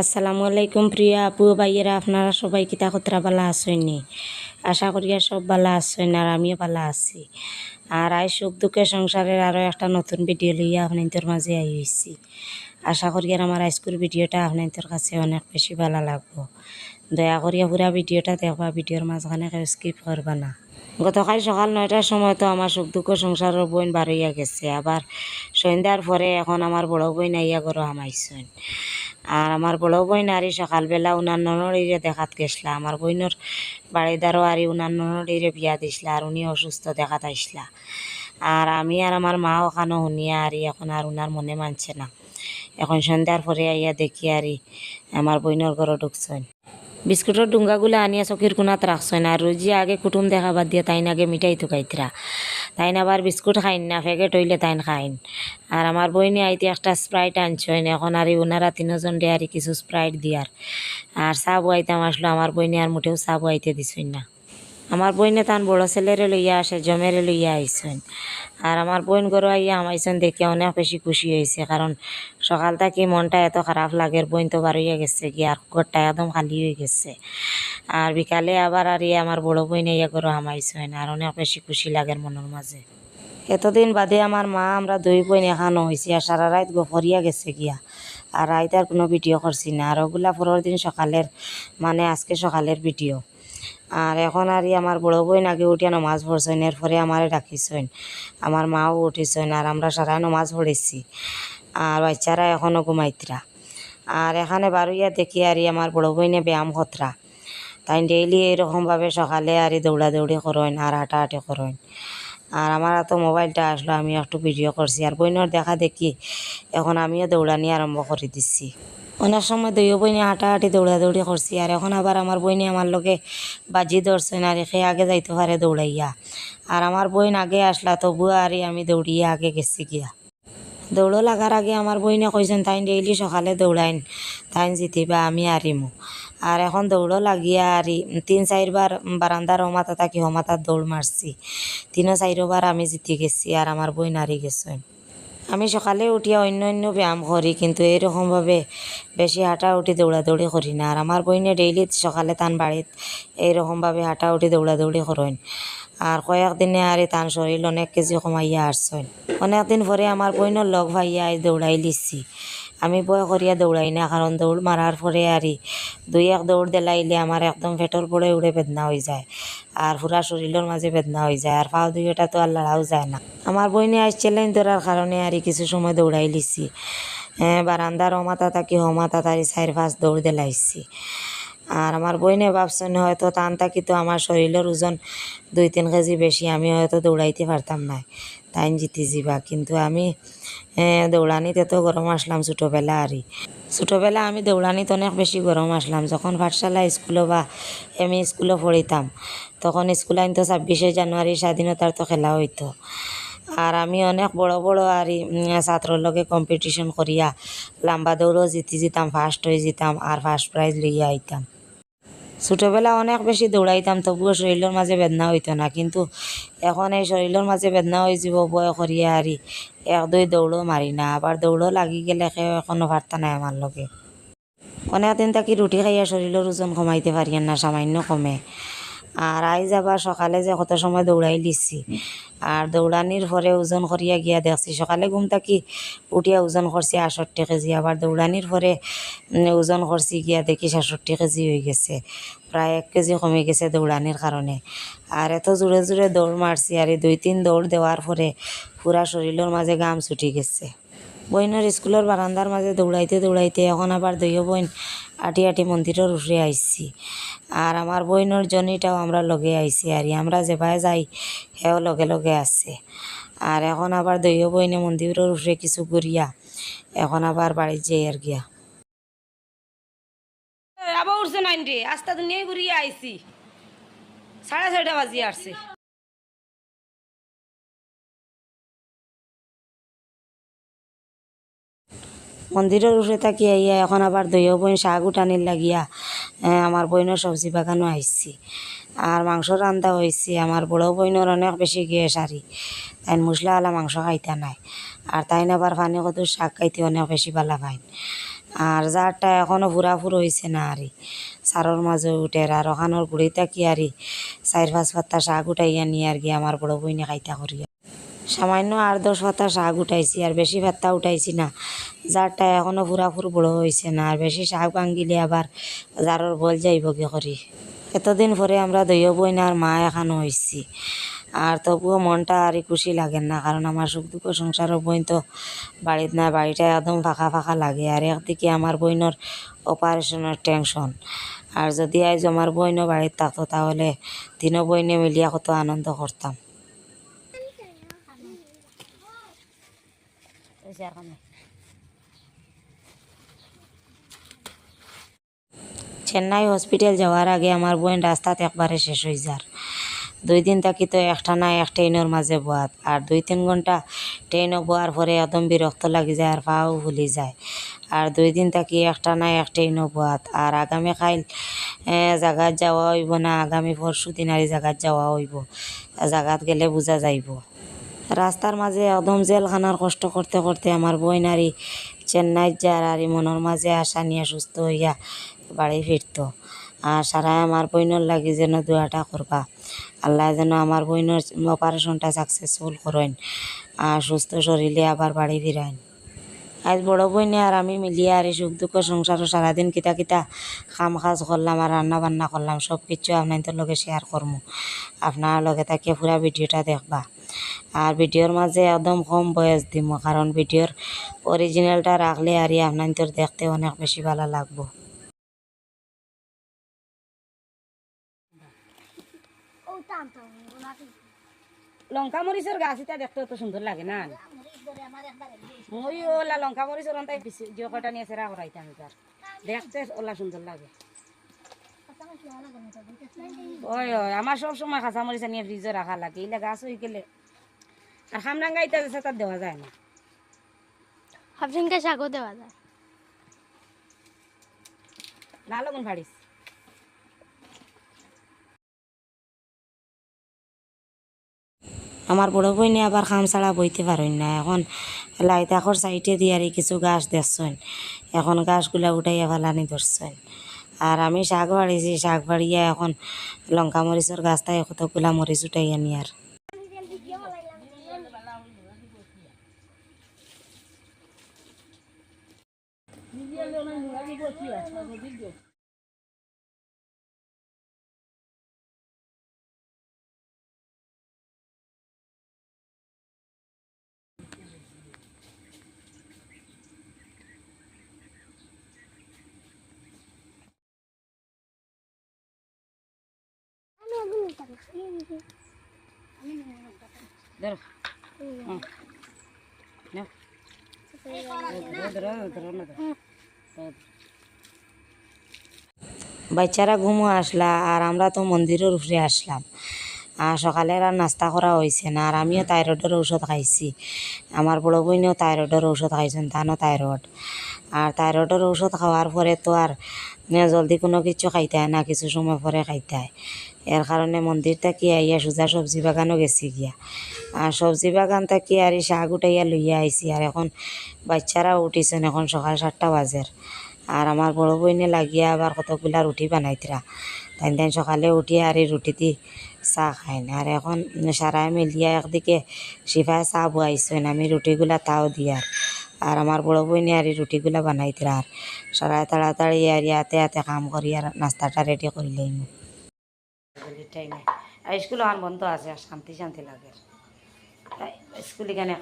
আসসালামু আলাইকুম প্রিয়া আপু ভাইয়েরা, আপনারা সবাই কিতা কতরা বালা আসেননি আশা করি সব বালা আসেন আর আমিও বালা আছি। আর আই সুখ দুঃখে সংসারের আরও একটা নতুন ভিডিও লইয়া আপনাদের মাঝে আই হয়েছি আশা করি আর আমার আজকের ভিডিওটা আপনাদের কাছে অনেক বেশি ভালো লাগবো। দয়া করিয়া পুরা ভিডিওটা দেখবা ভিডিওর মাঝখানে কেউ স্কিপ করবা না। গতকাল সকাল নয়টার সময় তো আমার সুখ দুঃখ সংসারের বোন বার হইয়া গেছে। আবার সন্ধ্যার পরে এখন আমার বড় বোন আইয়া গরো হামাইছেন। আর আমার বড় বোন আরি সকালবেলা উনার ননড়িরে দেখাত গেছলা। আমার বোনের বাড়িদারও আরি উনার ননড়িরে বিয়া দিছলা আর উনি অসুস্থ দেখাত আইসলা আর আমি আর আমার মা ওখানে শুনিয়া আরি, এখন আর উনার মনে মানছে না। এখন সন্ধ্যার পরে আইয়া দেখি আরি, আমার বোনের ঘরে ঢুকছেন। বিস্কুটের ডুঙ্গাগুলো আনিয়া চকির কোনাত রাখছেন। আর রোজি আগে কুটুম দেখা বাদ দিয়ে তাইন আগে মিঠাই থুকাইতরা। তাইন আবার বিস্কুট খাইন না প্যাকেট হইলে তাইন খাইন। আর আমার বইনি আইতে একটা স্প্রাইট আনছইন এখন আর ওনারা তিনজন ডে কিছু স্প্রাইট দিয়ার। আর চা আইতাম আসলো, আমার বইনি আর মুঠেও চা আইতে দিছেন না। আমার বইনে তান বড় ছেলেরে লইয়া আসে, জমেরে লইয়া আইসেন আর আমার বোন গরু আইয়া আমাইছেন দেখে অনেক বেশি খুশি হয়েছে কারণ সকাল থেকে মনটা এত খারাপ লাগে বোন তো বার হইয়া গেছে কি আর ঘরটা একদম খালি হয়ে গেছে। আর বিকালে আবার আর ইয়ে আমার বড় বোন ইয়া গরু আমাইছেন, আর অনেক বেশি খুশি লাগে মনের মাঝে। এতদিন বাদে আমার মা, আমরা দুই বোন এখানো হয়েছি আর সারা রাত গফরিয়া গেছে গিয়া। আর রাইতার কোনো ভিডিও করছি না, আর ওগুলা পরের দিন সকালের মানে আজকে সকালের ভিডিও। আর এখন আর আমার বড় বোন আগে উঠিয়া নমাজ পড়ছেন, এরপরে আমারে ডাকিছেন। আমার মাও উঠিছেন আর আমরা সারা নমাজ পড়েছি। আর বাচ্চারা এখনও ঘুমাইতরা। আর এখানে বারুইয়া দেখি আর আমার বড় বোনে ব্যায়াম খতরা তাই ডেইলি এরকমভাবে সকালে আর দৌড়াদৌড়ি করেন আর হাঁটাহাঁটি করেন। আর আমার তো মোবাইলটা আসলো, আমি একটু ভিডিও করছি। আর বইনের দেখা দেখি, এখন আমিও দৌড়ানি আরম্ভ করে দিচ্ছি অনেক সময় দুইও বইনে হাঁটাহাঁটি, দৌড়াদৌড়ি করছি। আর এখন আবার আমার বইনে আমার লোকে বাজি ধরছেন আর সে আগে যাইতে পারে দৌড়াইয়া। আর আমার বইন আগে আসলা, তবুও আর আমি দৌড়িয়ে আগে গেছি গিয়া। দৌড়ো লাগার আগে আমার বইনে কইছেন তাই ডেইলি সকালে দৌড়াইন তাই জিতিবা, আমি আরিমু আর এখন দৌড়ো লাগিয়া আরি তিন চারবার বারান্দার হমাতা থাকি হমাতার দৌড় মারছি তিনও চারবার আমি জিতি গেছি, আর আমার বই নারি গেছেন। আমি সকালে উঠিয়া অন্য অন্য ব্যায়াম করি, কিন্তু এইরকমভাবে বেশি হাঁটা উঠি দৌড়াদৌড়ি করি না। আর আমার বইনে ডেইলি সকালে তান বাড়িত এইরকমভাবে হাঁটা উঠি দৌড়াদৌড়ি করেন। আর কয়েকদিনে আর তান শরীর অনেক কেজি কমাইয়া আসছেন। অনেকদিন পরে আমার বইনের লগ ভাইয়া দৌড়াই লিছি আমি বয় করিয়া দৌড়াই না কারণ দৌড় মারার পরে আরই দুই এক দৌড় দেলাইলে আমার একদম পেটর পড়ে উড়ে বেদনা হয়ে যায়। আর পুরা শরীরের মাঝে বেদনা হয়ে যায় আর পাও দুইটা তো আর লড়াও যায় না। আমার বইনে আজ চ্যালেঞ্জ ধরার কারণে আর কিছু সময় দৌড়াই লিছি। হ্যাঁ বারান্দার অমাতা থাকি হমাতা তারি চার পাঁচ দৌড় দিলাইছি। আর আমার বইনে ভাবছেন হয়তো টান থাকি তো আমার শরীরের ওজন দুই তিন কেজি বেশি, আমি হয়তো দৌড়াইতে পারতাম না তাই জিতি যাবা কিন্তু আমি দৌড়ানিতে তো গরম আসলাম ছোটোবেলা আরই। ছোটোবেলা আমি দৌড়ানিতে অনেক বেশি গরম আসলাম, যখন পাঠশালা স্কুলে বা এমই স্কুলে পড়িতাম, তখন স্কুল আইন তো ছাব্বিশে জানুয়ারি স্বাধীনতার তো খেলা হইতো। আর আমি অনেক বড় বড় আর ছাত্রর লগে কম্পিটিশন করিয়া লম্বা দৌড়ও জিতি যেতাম ফার্স্ট হয়ে যেতাম আর ফার্স্ট প্রাইজ লইয়া আইতাম। ছোটোবেলা অনেক বেশি দৌড়াইতাম, তবুও শরীরের মাঝে বেদনা হইতো না। কিন্তু এখন এই শরীরের মাঝে বেদনা হয়ে যাব বয় করিয়া আরি এক, দুই দৌড়ও মারি না। আবার দৌড়ও লাগি গেলে কেউ এখনও পারতা নাই আমার লগে। অনেকদিন থাকি রুটি খাইয়া শরীরের ওজন কমাইতে পারিয়েন না, সামান্য কমে। আর আইজ আবার সকালে যে কত সময় দৌড়াই লিছি। আর দৌড়ানির পরে ওজন করিয়া গিয়া দেখছি, সকালে ঘুম থাকি উঠিয়া ওজন করছি আষট্টি কেজি, আবার দৌড়ানির পরে ওজন করছি গিয়া দেখি সাতষট্টি কেজি হয়ে গেছে প্রায় এক কেজি কমে গেছে দৌড়ানির কারণে আর এত জোরে জোরে দৌড় মারছি আর এই দুই তিন দৌড় দেওয়ার পরে পুরা শরীরের মাঝে গাম ছুটি গেছে। বইনের স্কুলের বারান্দার মাঝে দৌড়াইতে দৌড়াইতে এখন আবার দইও বইন আটি আটি মন্দিরের উঠে আইছি আর আমার বইনের জনিটাও আমরা লগে আইছি আর আমরা যেভাবে যাই সেও লগে লগে আছে। আর এখন আবার দইও বইনে মন্দিরের উঠে কিছু ঘুরিয়া এখন আবার বাড়ির যাই আর গিয়া। আবার উঠছে নাইন রে আস্তা দুনিয়ায় ঘুরিয়ে আইছি সাড়ে ছয়টা বাজিয়ে আসছে মন্দিরের উঠে থাকি, আইয়া এখন আবার দইও বইন, শাক উঠানির লাগিয়া আমার বইনের সবজি বাগানও আইসি আর মাংস রান্ধা হয়েছে আমার বড় বইনের অনেক বেশি গ্যাস আরি তাই মশলাওয়ালা মাংস খাইতে নাই। আর তাই আবার পানি কত শাক খাইতে অনেক বেশি ভালো পাইন। আর যারটা এখনও ফুরাফুর হয়েছে না আরি সারর মাঝে উঠে আর ওখানোর বুড়িটা কি আরি চার পাঁচ পাত্তা শাক উঠাইয়া নিয়ে আর কি আমার বড় বইনে খাইতা করিয়া। সামান্য আর দশ পাতা শাক উঠাইছি আর বেশি ভাত্তা উঠাইছি না। যারটা এখনও ফুরাফুর বড় হয়েছে না, আর বেশি শাক ভাঙ্গিলে আবার যারর বল যাইব কি করি? এতদিন পরে আমরা দইয় বই না আর মা এখানো হয়েছি আর তবুও মনটা আর খুশি লাগে না, কারণ আমার সুখ দুঃখ সংসারের বইন তো বাড়িত না, বাড়িটা একদম ফাঁকা ফাঁকা লাগে। আর একদিকে আমার বইনের অপারেশনের টেনশন আর যদি আজ আমার বইনও বাড়িতে থাকতো তাহলে তিনও বইনে মিলিয়া কত আনন্দ করতাম। চেন্নাই হসপিটাল যাওয়ার আগে আমার বোন রাস্তাতে একবারে শেষ হয়ে যার। দুই দিন থাকি তো একটা না এক ট্রেনের মাঝে বোয়াত আর দুই তিন ঘণ্টা ট্রেনও বোয়ার পরে একদম বিরক্ত লাগি যায় আর পাও ভুলি যায়। আর দুই দিন থাকি একটা না এক ট্রেনও বোয়াত আর আগামী খাইল জাগাত যাওয়া হইব না, আগামী পরশু দিন আর জাগাত যাওয়া হইব। জাগাত গেলে বোঝা যাইব। রাস্তার মাঝে অদম জেলখানার কষ্ট করতে করতে আমার বই নারী চেন্নাই যার আর মনের মাঝে আশা নিয়ে সুস্থ হইয়া বাড়ি ফিরত। আর সারাই আমার বইনের লাগি যেন দোয়াটা করবা। আল্লাহ যেন আমার বইনের অপারেশনটা সাকসেসফুল করেন আর সুস্থ শরীরে আবার বাড়ি ফিরাইন। আজ বড় বইনে আর আমি মিলিয়ে আর সুখ দুঃখ সংসারও সারাদিন কিতা কিতা কাম কাজ করলাম আর রান্না বান্না করলাম, সব কিছু আপনাদের লগে শেয়ার করব আপনার লগে তাকে পুরা ভিডিওটা দেখবা। আর ভিডিওর মাঝে একদম কম বয়স দিব কারণ ভিডিওর অরিজিনালটা রাখলে আর আপনাদের দেখতে অনেক বেশি ভালো লাগবো। লঙ্কা মরিচের গাছ এটা দেখতে তো সুন্দর লাগে না। মই ওলা লঙ্কা মরিচের অন্তাই যে কটা নিয়ে সেরা করাইতাম এবার দেখতে ওলা সুন্দর লাগে। ওই ওই আমার সব সময় কাঁচা মরিচ নিয়ে ফ্রিজে রাখা লাগে। এইলা গাছ হয়ে গেলে আর খামরাঙ্গাইতে আছে তার দেওয়া যায় না। হাফসিনকে শাকও দেওয়া যায়। না লগুন ফাড়িস আমার বড় বইনে আবার খাম ছাড়া বইতে পারেন না। এখন লাইতাকর সাইডে দিয়ে আর কিছু গাছ দেখছেন। এখন গাছগুলা উঠাইয়া ফেলানি ধরছেন। আর আমি শাক বাড়িছি, শাক বাড়িয়া এখন লঙ্কা মরিচের গাছটাই কতগুলা মরিচ উঠাইয়া নিয়ার। বাচ্চারা ঘুমো আসলা আর আমরা তো মন্দিরের উপরে আসলাম। আর সকালে আর নাস্তা করা হয়েছে না, আর আমিও থাইরয়েডের ঔষধ খাইছি। আমার বড় বইনেও থাইরয়েডের ঔষধ খাইছেন, তানও থাইরয়েড আর থাইরয়েডের ঔষধ খাওয়ার পরে তো আর, জলদি কোনো কিছু খাইতে হয় না, কিছু সময় পরে খাইতে হয়। এর কারণে মন্দির থাকি আইয়া সোজা সবজি বাগানও গেছি গিয়া। আর সবজি বাগান থাকি আর এই শাক উঠাইয়া লইয়া আইছি, আর এখন বাচ্চারাও উঠিছেন এখন সকাল সাতটা বাজের আর আমার বড় বইনে লাগিয়া আবার কতগুলা রুটি বানাইতরা। তাই তাই সকালে উঠিয়ে আর এই রুটি দি চাহ খাই না আর এখন সারাই মিলিয়া একদিকে সিফায় চাহ বুয়াইছেন আমি রুটিগুলা তাও দিয়ার আর আমার বড় বইনে আর এই রুটিগুলা বানাইতরা। আর সারাই তাড়াতাড়ি আর ইয়াতে হাতে কাম করি আর নাস্তাটা রেডি করি টাইমে আর স্কুল আমার বন্ধ আছে, আর শান্তি শান্তি লাগে। স্কুল এখানে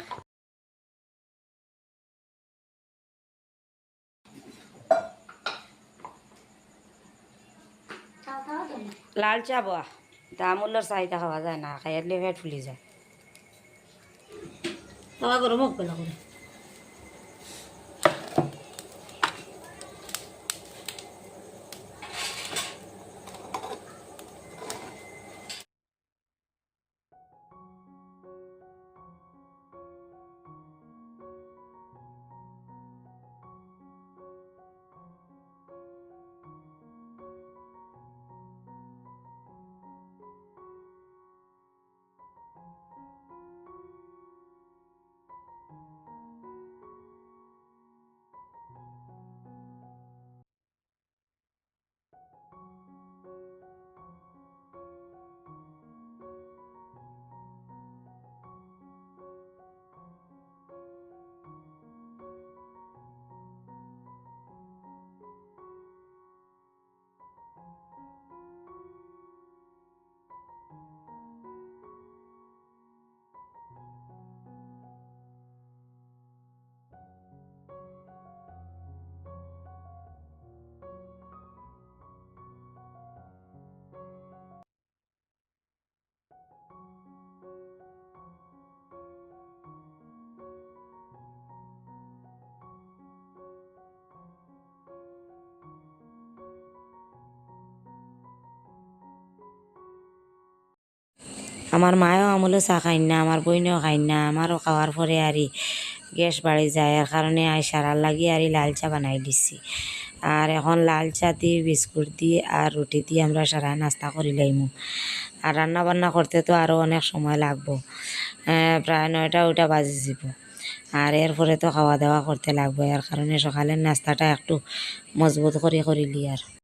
লাল চা বয়া দামুল্যর চাহিদা খাওয়া যায় না খাইলে ফুলি যায়। খাওয়া করো মুখ পেলা করে আমার মায়ও আমলেও চা খাই না, আমার বইনেও খাই না, আমারও খাওয়ার পরে আরই গ্যাস বাড়ি যায়। আর কারণে আই সারার লাগি আরই লাল চা বানাই দিছি। আর এখন লাল চা দিয়ে বিস্কুট দিয়ে আর রুটি দিয়ে আমরা সারা নাস্তা করি লাইমু। আর রান্না বান্না করতে তো আরও অনেক সময় লাগবো। প্রায় নয়টা ওইটা বাজে যাব। আর এরপরে তো খাওয়া দাওয়া করতে লাগবে। এর কারণে সকালের নাস্তাটা একটু মজবুত করে করিলি আর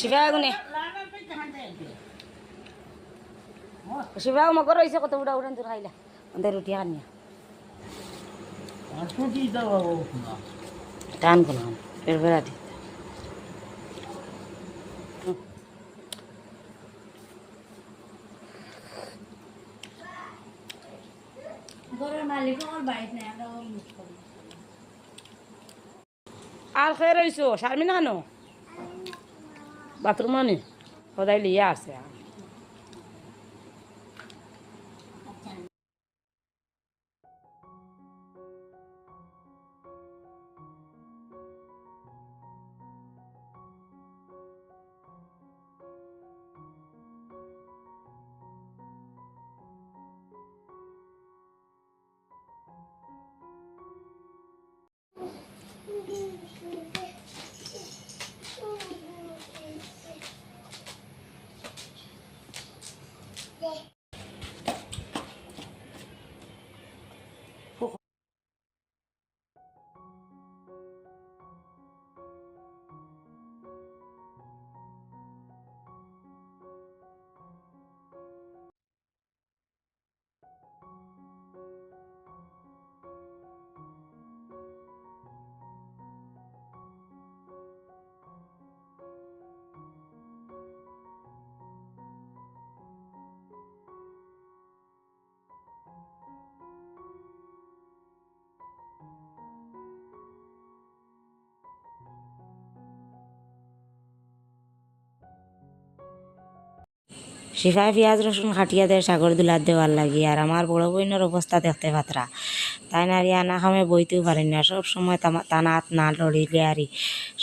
শিবা গুনে শিবা মগর হয়েছে কত উড়া উড়ান তোর খাইলা আমাদের রুটি আনিয়া টান করলাম ফের বেড়াটি আর খেয়ে রইছো শারমি না বাথরুম আনি সদায় লিয়া আছে শিফায় পেঁয়াজ রসুন খাটিয়া দেয় সাগর দুলার দেওয়ার লাগি। আর আমার বড় বোনের অবস্থা দেখতে পাত্রা। তাই না রিয়া না খামে বইতেও পারেন না। সব সময় হাত না লড়িলে আরই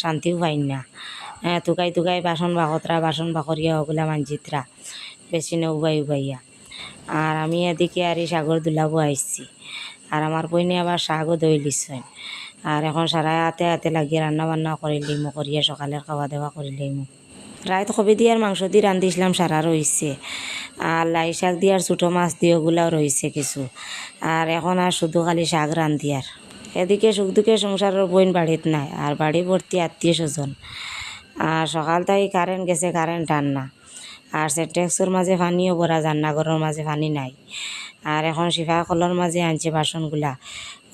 শান্তিও পাইন না। হ্যাঁ তুকাই তুকাই বাসন বাকতরা বাসন বাকরিয়া ওগুলা মানজিতরা বেশি না উবাই উবাইয়া। আর আমি এদিকে আর এই সাগর দুলাবো আইসছি আর আমার বইনে আবার শাকও দই লিছেন আর এখন সারা হাতে হাতে লাগিয়ে রান্না বান্না করিলিমু করিয়া সকালের খাওয়া দাওয়া করিলিমু রাত কবি দিয়ার মাংস দিয়ে রান্ধিছিলাম, সারা রয়েছে আর লাই শাক দিয়ার ছোটো মাছ দিয়ে ওগুলাও রয়েছে কিছু। আর এখন আর শুধু খালি শাক রান্ধিয়ার। এদিকে সুখ দুঃখে সংসারের বইন বাড়িত নাই, আর বাড়ি ভর্তি আত্মীয় স্বজন। আর সকাল তাই কারেন্ট গেছে কারেন্ট টান না। আর সেটেক্সর মাঝে পানিও ভরা জান্নাগরের মাঝে পানি নাই। আর এখন শিফা কলর মাঝে আনছে বাসনগুলা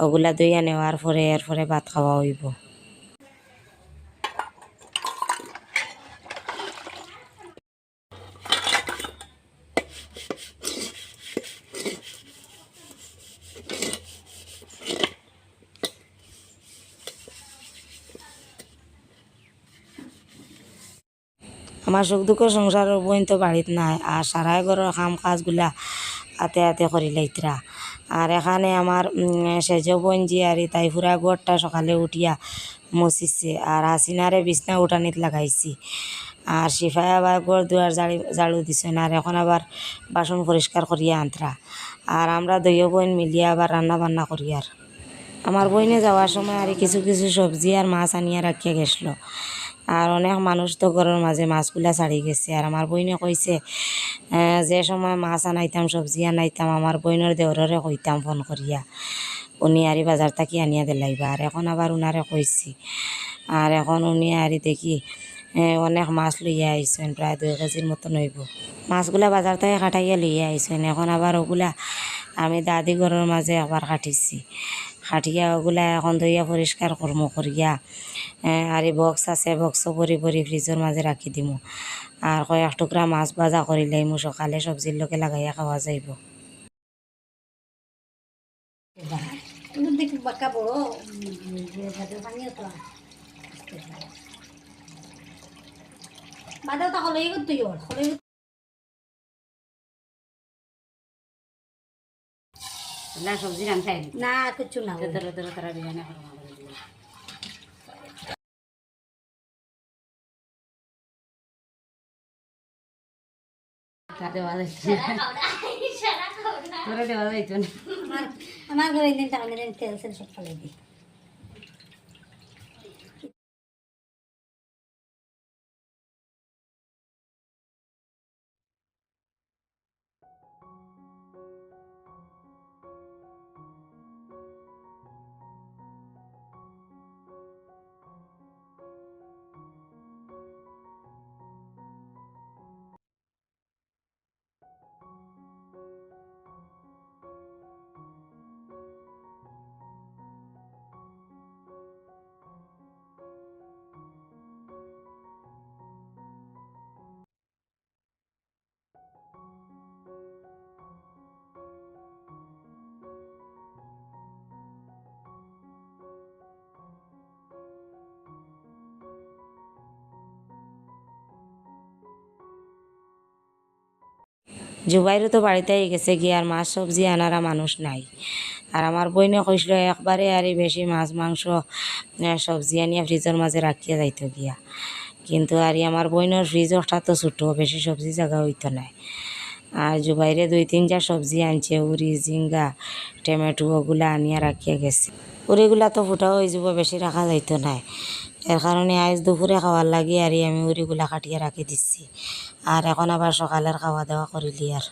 ওগুলা দইয়া নেওয়ার পরে এর পরে ভাত খাওয়া হইব। আমার সুখ দুঃখ সংসারের বইন তো বাড়িত নাই। আর সারাই ঘরের কাম কাজগুলা হাতে হাতে করি লাইতরা আর এখানে আমার সেজ বোন জি আর তাই ফুরা ঘরটা সকালে উঠিয়া মচিছে। আর হাসিনারে বিছনা উঠানিত লাগাইছি। আর শিফাই আবার ঘর দুয়ার জাড়ি ঝাড়ু দিছেন আর এখন আবার বাসন পরিষ্কার করিয়া আনতরা আর আমরা দইয় বোন মিলিয়া আবার রান্না বান্না করি আর আমার বইনে যাওয়ার সময় আর কিছু কিছু সবজি আর মাছ আনিয়া রাখিয়া গেছিল আর অনেক মানুষ তো ঘরের মাঝে মাছগুলা ছাড়ি গেছে। আর আমার বইনে কইছে যে সময় মাছ আনাইতাম, সবজি আনাইতাম, আমার বইনের দেওররে কইতাম ফোন করিয়া, উনি আরি বাজার থাকি আনিয়া দিলাইবা। আর এখন আবার উনারে কইছি। আর এখন উনি আরি দেখি অনেক মাছ লইয়া আইসেন প্রায় দুই কেজির মতন হইব। মাছগুলা বাজার থেকে কাটাইয়া লইয়া আইসেন এখন আবার ওগুলা আমি দাদি ঘরের মাঝে একবার কাটিছি খাটিয়া ওগুলা এখন ধুইয়া পরিষ্কার করমু করিয়া আর এই বক্স আছে বক্সও ভরি ভরি ফ্রিজের মাঝে রাখি দিমু। আর কয়েক টুকরা মাছ ভাজা করিলে মু সকালে সবজির লোকে লাগাইয়া খাওয়া যাইব। হলেই তুই ওর হলেই না সবজি রান খাই না কিছু না ধরে ধরে তারা বিরিয়ানি করব আমাদের দিলে। তা দেওয়া যাইতো না। জুবাইরও তো বাড়িতেই গেছে গিয়ে আর মাছ সবজি আনারা মানুষ নাই। আর আমার বইনে কইছিল একবারে আর বেশি মাছ, মাংস সবজি আনিয়া ফ্রিজের মাঝে রাখিয়া যাইতো গিয়া। কিন্তু আর আমার বইনের ফ্রিজটা তো ছোটো, বেশি সবজি জায়গা হইতো নাই। আর জুবাইরে দুই তিনটা সবজি আনছে উড়ি জিঙ্গা টমেটো, ওগুলা আনিয়া রাখিয়া গেছে। উড়িগুলা তো ফুটাও হয়ে যাব বেশি রাখা যাইতো নাই। এর কারণে আজ দুপুরে খাওয়ার লাগি আর আমি উড়িগুলা কাটিয়ে রাখি দিচ্ছি আর এখন আবার সকালের খাওয়া দাওয়া করিলি আর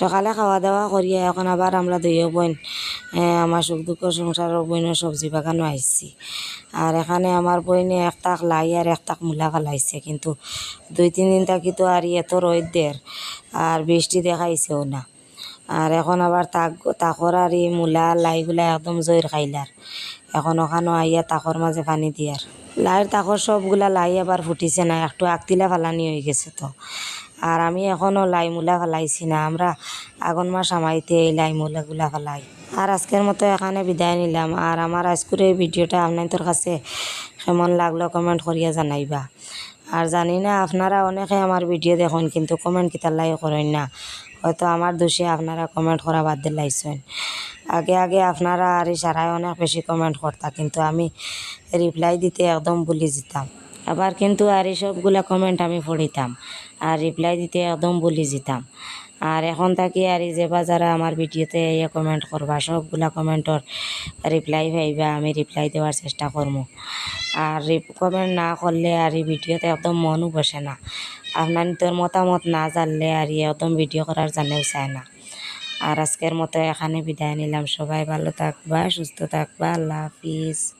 সকালে খাওয়া দাওয়া করিয়া এখন আবার আমরা দুইও বোন আমার সুখ দুঃখ সংসারের বইনের সবজি বাগানও আইসি আর এখানে আমার বইনে এক তাক লাই আর এক তাক মূলা ফেলাইছে, কিন্তু দুই, তিন দিন থাকি তো আর এত রোদের আর বৃষ্টি দেখাইছেও না। আর এখন আবার তাক, তাকর আর এই মূলা লাইগুলা একদম জৈর খাইলার। এখন ওখানেও আইয়া তাকর মাঝে পানি দিয়ার। লাইয়ের তাকর সবগুলা লাই আবার ফুটিছে না, একটু আগতিলা ফালানি হয়ে গেছে তো। আর আমি এখনও লাই মূলা ফেলাইছি না, আমরা আগুন মাস আমাইতে এই লাই মূলাগুলা ফেলাই। আর আজকের মতো এখানে বিদায় নিলাম। আর আমার আজকের এই ভিডিওটা আপনাদের কাছে কেমন লাগল কমেন্ট করিয়া জানাইবা। আর জানি না, আপনারা অনেকে আমার ভিডিও দেখুন, কিন্তু কমেন্ট কিতার লাই করেন না। হয়তো আমার দোষে আপনারা কমেন্ট করা বাদ দিলাইছেন আগে আগে আপনারা আর সারাই অনেক বেশি কমেন্ট করতা কিন্তু আমি রিপ্লাই দিতে একদম ভুলে যেতাম। আবার কিন্তু আর এই সবগুলা কমেন্ট আমি পড়িতাম। আর রিপ্লাই দিতে একদম ভুলে যেতাম। আর এখন থাকি আর এই যে বা যারা আমার ভিডিওতে ইয়ে কমেন্ট করবা, সবগুলা কমেন্টর রিপ্লাই পাইবা, আমি রিপ্লাই দেওয়ার চেষ্টা করব আর কমেন্ট না করলে আর এই ভিডিওতে একদম মনও বসে না। আপনার তোর মতামত না জানলে আর ই একদম ভিডিও করার জানেও চায় না। আর আজকের মতো এখানে বিদায় নিলাম। সবাই ভালো থাকবা, সুস্থ থাকবা। আল্লাহ হাফিজ।